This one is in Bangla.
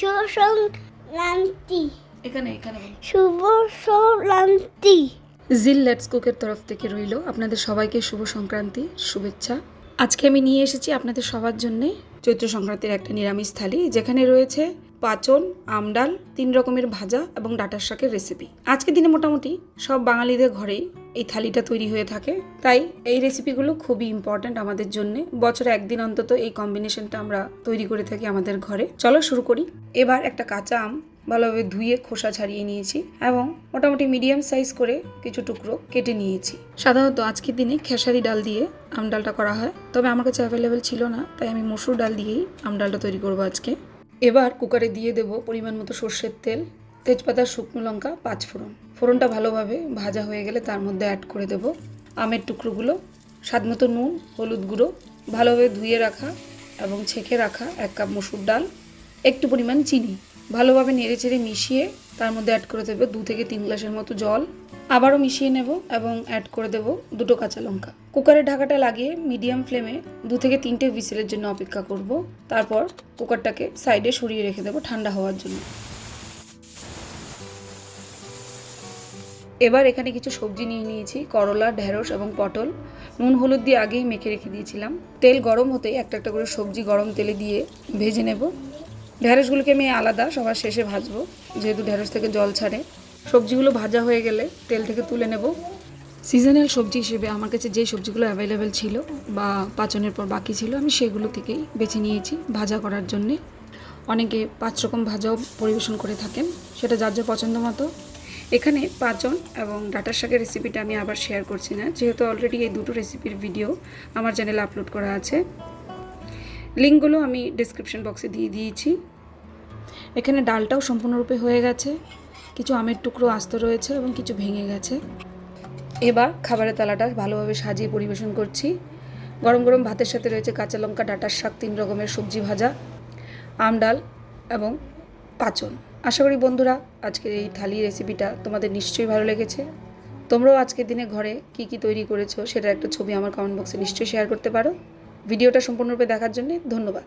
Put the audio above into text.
শুভ সংক্রান্তি এখানে এখানে। শুভ সংক্রান্তি জিল লেটস কুকের তরফ থেকে রইল আপনাদের সবাইকে শুভ সংক্রান্তি শুভেচ্ছা। আজকে আমি নিয়ে এসেছি আপনাদের সবার জন্যে চৈত্র সংক্রান্তির একটা নিরামিষ থালি যেখানে রয়েছে পাচন আমডাল তিন রকমের ভাজা এবং ডাটার শাকের রেসিপি আজকের দিনে মোটামুটি সব বাঙালিদের ঘরেই এই থালিটা তৈরি হয়ে থাকে। তাই এই রেসিপিগুলো খুবই ইম্পর্ট্যান্ট আমাদের জন্য। বছরে একদিন অন্তত এই কম্বিনেশনটা আমরা তৈরি করে থাকি আমাদের ঘরে। চলো শুরু করি। এবার একটা কাঁচা আম ভালোভাবে ধুয়ে খোসা ছাড়িয়ে নিয়েছি এবং মোটামুটি মিডিয়াম সাইজ করে কিছু টুকরো কেটে নিয়েছি। সাধারণত আজকের দিনে খেসারি ডাল দিয়ে আম ডালটা করা হয়। তবে আমার কাছে অ্যাভেলেবেল ছিল না, তাই আমি মসুর ডাল দিয়েই আম ডালটা তৈরি করব আজকে। এবার কুকারে দিয়ে দেবো পরিমাণ মতো সর্ষের তেল তেজপাতা শুকনো লঙ্কা, পাঁচ ফোড়ন। ফোড়নটা ভালোভাবে ভাজা হয়ে গেলে তার মধ্যে অ্যাড করে দেবো আমের টুকরোগুলো, স্বাদ মতো নুন, হলুদ গুঁড়ো, ভালোভাবে ধুয়ে রাখা এবং ছেঁকে রাখা এক কাপ মসুর ডাল, একটু পরিমাণ চিনি। ভালোভাবে নেড়ে চেড়ে মিশিয়ে তার মধ্যে অ্যাড করে দেবো দু থেকে তিন গ্লাসের মতো জল। আবারও মিশিয়ে নেব এবং অ্যাড করে দেব দুটো কাঁচা লঙ্কা। কুকারের ঢাকাটা লাগিয়ে মিডিয়াম ফ্লেমে দু থেকে তিনটে হুইসেলের জন্য অপেক্ষা করব। তারপর কুকারটাকে সাইডে সরিয়ে রেখে দেবো ঠান্ডা হওয়ার জন্য। এবার এখানে কিছু সবজি নিয়ে নিয়েছি, করলা, ঢেঁড়স এবং পটল। নুন, হলুদ দিয়ে আগেই মেখে রেখে দিয়েছিলাম। তেল গরম হতেই একটা একটা করে সবজি গরম তেলে দিয়ে ভেজে নেব। ঢেঁড়সগুলোকে আমি আলাদা, সবার শেষে ভাজবো, যেহেতু ঢেঁড়স থেকে জল ছাড়ে। সবজিগুলো ভাজা হয়ে গেলে তেল থেকে তুলে নেব। সিজনাল সবজি হিসেবে আমার কাছে যে সবজিগুলো অ্যাভেলেবেল ছিল বা পাচনের পর বাকি ছিল, আমি সেগুলো থেকেই বেছে নিয়েছি ভাজা করার জন্যে। অনেকে পাঁচ রকম ভাজাও পরিবেশন করে থাকেন, সেটা যার যার পছন্দ মতো এখানে পাঁচজন এবং ডাটার শাকের রেসিপিটা আমি আবার শেয়ার করছি না, যেহেতু অলরেডি এই দুটো রেসিপির ভিডিও আমার চ্যানেলে আপলোড করা আছে। লিঙ্কগুলো আমি ডিসক্রিপশন বক্সে দিয়ে দিয়েছি। এখানে ডালটাও সম্পূর্ণরূপে হয়ে গেছে, কিছু আমের টুকরো আস্ত রয়েছে এবং কিছু ভেঙে গেছে। এবার খাবারের তালাটা ভালোভাবে সাজিয়ে পরিবেশন করছি। গরম গরম ভাতের সাথে রয়েছে কাঁচা লঙ্কা, ডাটার শাক, তিন রকমের সবজি ভাজা, আম ডাল এবং পাচন। আশা করি বন্ধুরা, আজকের এই থালি রেসিপিটা তোমাদের নিশ্চয়ই ভালো লেগেছে। তোমরাও আজকের দিনে ঘরে কি কি তৈরি করেছ সেটার একটা ছবি আমার কমেন্ট বক্সে নিশ্চয়ই শেয়ার করতে পারো। ভিডিওটা সম্পূর্ণরূপে দেখার জন্য ধন্যবাদ।